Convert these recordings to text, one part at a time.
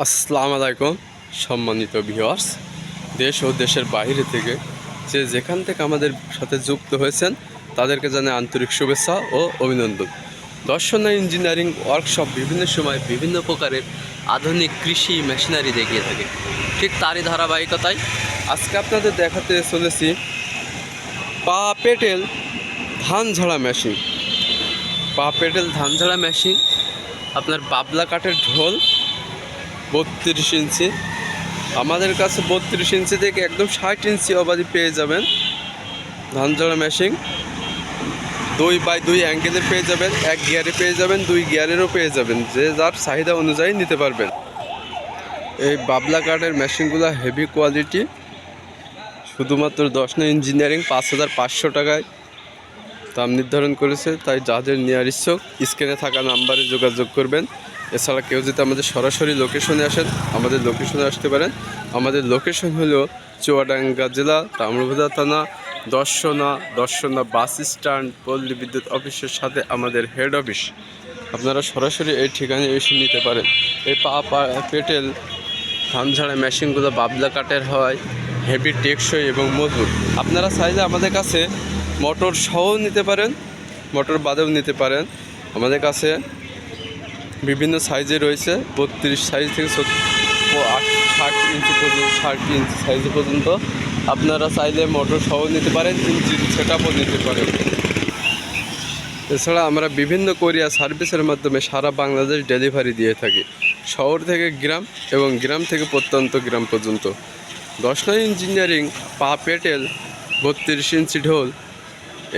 আসসালামু আলাইকুম, সম্মানিত ভিউয়ার্স। দেশ ও দেশের বাইরে থেকে যে যেখান থেকে আমাদের সাথে যুক্ত হয়েছেন, তাদেরকে জানাই আন্তরিক শুভেচ্ছা ও অভিনন্দন। দর্শনা ইঞ্জিনিয়ারিং ওয়ার্কশপ বিভিন্ন সময় বিভিন্ন প্রকারের আধুনিক কৃষি মেশিনারি দেখিয়ে থাকে। ঠিক তারই ধারাবাহিকতায় আজকে আপনাদের দেখাতে চলেছি পা পেটেল ধান ঝাড়া মেশিন। পা পেটেল ধান ঝাড়া মেশিন, আপনার বাবলা কাঠের ঢোল বত্রিশ ইঞ্চি। আমাদের কাছে বত্রিশ ইঞ্চি থেকে একদম ষাট ইঞ্চি অবাধি পেয়ে যাবেন। ধান ঝাড়া মেশিন দুই বাই দুই অ্যাঙ্গেলের পেয়ে যাবেন, এক গিয়ারে পেয়ে যাবেন, দুই গিয়ারেরও পেয়ে যাবেন। যে যার চাহিদা অনুযায়ী নিতে পারবেন। এই বাবলা কাঠের মেশিনগুলো হেভি কোয়ালিটি শুধুমাত্র দশ নয় ইঞ্জিনিয়ারিং পাঁচ হাজার পাঁচশো টাকায়। দাম নির্ধারণ করেছে, তাই যাদের নেওয়ার ইচ্ছুক, স্ক্রিনে থাকা নাম্বারে যোগাযোগ করবেন। এছাড়া কেউ যদি আমাদের সরাসরি লোকেশনে আসেন, আমাদের লোকেশনে আসতে পারেন। আমাদের লোকেশন হলো চুয়াডাঙ্গা জেলা, তাম্রভুজা থানা, দর্শনা দর্শনা বাস স্ট্যান্ড, পল্লী বিদ্যুৎ অফিসের সাথে আমাদের হেড অফিস আপনারা সরাসরি এই ঠিকানায় এসে নিতে পারেন। এই পা পেটেল ধান ঝাড়া মেশিনগুলো বাবলা কাঠের হয় হেভি টেকসই এবং মজবুত। আপনারা চাইলে আমাদের কাছে মোটর সহ নিতে পারেন মোটর বাদেও নিতে পারেন। আমাদের কাছে বিভিন্ন সাইজে রয়েছে, বত্রিশ সাইজ থেকে ষাট ইঞ্চি পর্যন্ত, ষাট ইঞ্চি সাইজ পর্যন্ত। আপনারা চাইলে মোটর সহ নিতে পারেন ইঞ্জিন সেট নিতে পারেন। এছাড়া আমরা বিভিন্ন কোরিয়া সার্ভিসের মাধ্যমে সারা বাংলাদেশ ডেলিভারি দিয়ে থাকি। শহর থেকে গ্রাম এবং গ্রাম থেকে প্রত্যন্ত গ্রাম পর্যন্ত। দশ নয় ইঞ্জিনিয়ারিং, পা পেটেল, বত্রিশ ইঞ্চি ঢোল,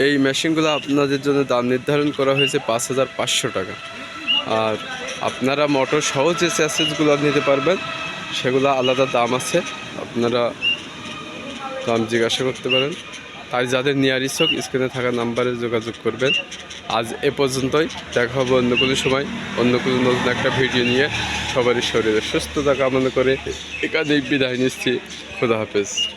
এই মেশিনগুলো আপনাদের জন্য দাম নির্ধারণ করা হয়েছে পাঁচ হাজার পাঁচশো টাকা। আর আপনারা মোটর সহ যে স্যাসেজগুলো নিতে পারবেন, সেগুলো আলাদা দাম আছে। আপনারা দাম জিজ্ঞাসা করতে পারেন। তাই যাদের নিয়ার ইচ্ছুক স্ক্রিনে থাকা নাম্বারে যোগাযোগ করবেন। আজ এ পর্যন্তই। দেখা হবে অন্য কোনো সময়। অন্য কোনো নতুন একটা ভিডিও নিয়ে সবারই শরীরে সুস্থতা কামনা করে একাধিক বিদায় নিচ্ছি। খুদা হাফেজ।